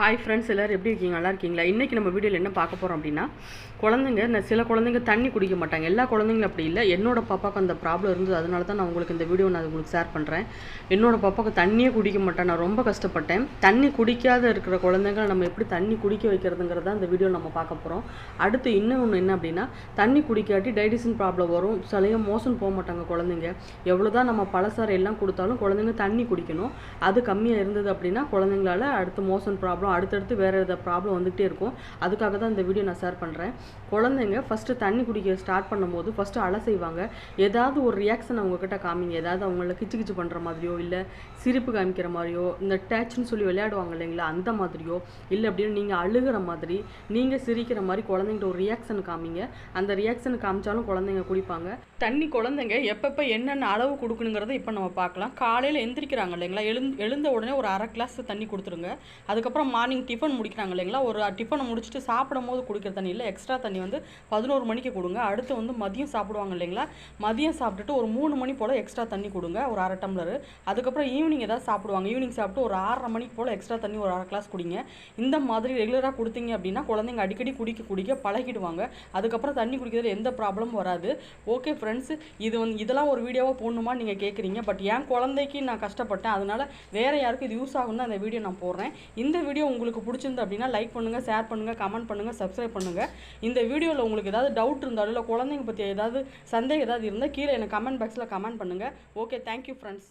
Hi friends எல்லோரும் எப்படி இருக்கீங்க? நல்லா இருக்கீங்களா? இன்றைக்கி நம்ம வீடியோவில் என்ன பார்க்க போகிறோம் அப்படின்னா குழந்தைங்க இந்த சில குழந்தைங்க தண்ணி குடிக்க மாட்டாங்க. எல்லா குழந்தைங்களும் அப்படி இல்லை. என்னோட பாப்பாவுக்கு அந்த ப்ராப்ளம் இருந்தது. அதனால தான் நான் உங்களுக்கு இந்த வீடியோ நான் உங்களுக்கு ஷேர் பண்ணுறேன் என்னோட பாப்பாவுக்கு தண்ணியே குடிக்க மாட்டேன். நான் ரொம்ப கஷ்டப்பட்டேன். தண்ணி குடிக்காத இருக்கிற குழந்தைங்க நம்ம எப்படி தண்ணி குடிக்க வைக்கிறதுங்கிறத இந்த வீடியோ நம்ம பார்க்க போகிறோம் அடுத்து இன்னும் ஒன்று என்ன அப்படின்னா தண்ணி குடிக்காட்டி டைஜஷன் ப்ராப்ளம் வரும். சிலையும் மோசம் போக மாட்டாங்க குழந்தைங்க. எவ்வளோ தான் நம்ம பழசாரை எல்லாம் கொடுத்தாலும் குழந்தைங்க தண்ணி குடிக்கணும். அது கம்மியாக இருந்தது அப்படின்னா குழந்தைங்களால அடுத்து மோசன் ப்ராப்ளம் அடுத்தடுத்து வேறு எதாவது ப்ராப்ளம் வந்துகிட்டே இருக்கும். அதுக்காக தான் இந்த வீடியோ நான் ஷேர் பண்ணுறேன் குழந்தைங்க ஃபஸ்ட்டு தண்ணி குடிக்க ஸ்டார்ட் பண்ணும்போது ஃபஸ்ட்டு அலை செய்வாங்க. ஏதாவது ஒரு ரியாக்ஷன் அவங்கக்கிட்ட காமிங்க. ஏதாவது அவங்கள கிச்சு கிச்சு பண்ணுற மாதிரியோ இல்லை சிரிப்பு காமிக்கிற மாதிரியோ இந்த டேச்சுன்னு சொல்லி விளையாடுவாங்க இல்லைங்களா அந்த மாதிரியோ இல்லை அப்படின்னு நீங்கள் அழுகிற மாதிரி நீங்கள் சிரிக்கிற மாதிரி குழந்தைங்கிட்ட ஒரு ரியாக்ஷன் காமிங்க. அந்த ரியாக்ஷன் காமிச்சாலும் குழந்தைங்க குடிப்பாங்க. தண்ணி குழந்தைங்க எப்பப்போ என்னென்ன அளவு கொடுக்கணுங்கிறத இப்போ நம்ம பார்க்கலாம். காலையில் எந்திரிக்கிறாங்க இல்லைங்களா எழுந் எழுந்த உடனே ஒரு அரை கிளாஸ் தண்ணி கொடுத்துருங்க. அதுக்கப்புறம் மார்னிங் டிஃபன் முடிக்கிறாங்க இல்லைங்களா? ஒரு டிஃபனை முடிச்சுட்டு சாப்பிடும் போது குடிக்கிற தண்ணி இல்லை எக்ஸ்ட்ரா தண்ணி வந்து பதினோரு மணிக்கு கொடுங்க. அடுத்து வந்து மதியம் சாப்பிடுவாங்க இல்லைங்களா? மதியம் சாப்பிட்டுட்டு ஒரு மூணு மணி போல் எக்ஸ்ட்ரா தண்ணி கொடுங்க. ஒரு அரை டம்ளர். அதுக்கப்புறம் ஈவினிங் ஏதாவது சாப்பிடுவாங்க. ஈவினிங் சாப்பிட்டு ஒரு ஆறரை மணிக்கு போல் எக்ஸ்ட்ரா தண்ணி ஒரு அரை கிளாஸ் குடிங்க. இந்த மாதிரி ரெகுலராக கொடுத்தீங்க அப்படின்னா குழந்தைங்க அடிக்கடி குடிக்க குடிக்க பழகிடுவாங்க. அதுக்கப்புறம் தண்ணி குடிக்கிறதுல எந்த ப்ராப்ளமும் வராது. ஓகே ஃப்ரெண்ட்ஸ் இது வந்து இதெல்லாம் ஒரு வீடியோவாக போடணுமா நீங்கள் கேட்குறீங்க பட் என் குழந்தைக்கு நான் கஷ்டப்பட்டேன். அதனால் வேறு யாருக்கும் இது யூஸ் ஆகும்னு அந்த வீடியோ நான் போடுறேன். இந்த வீடியோ உங்களுக்கு பிடிச்சிருந்து அப்படின்னா லைக் பண்ணுங்கள் ஷேர் பண்ணுங்கள் கமெண்ட் பண்ணுங்கள் சப்ஸ்கிரைப் பண்ணுங்கள் இந்த வீடியோவில் உங்களுக்கு ஏதாவது டவுட் இருந்தாலும் இல்லை குழந்தைங்க பற்றி ஏதாவது சந்தேகம் ஏதாவது இருந்தால் கீழே எனக்கு கமெண்ட் பாக்ஸில் கமெண்ட் பண்ணுங்கள் ஓகே தேங்க்யூ ஃப்ரெண்ட்ஸ்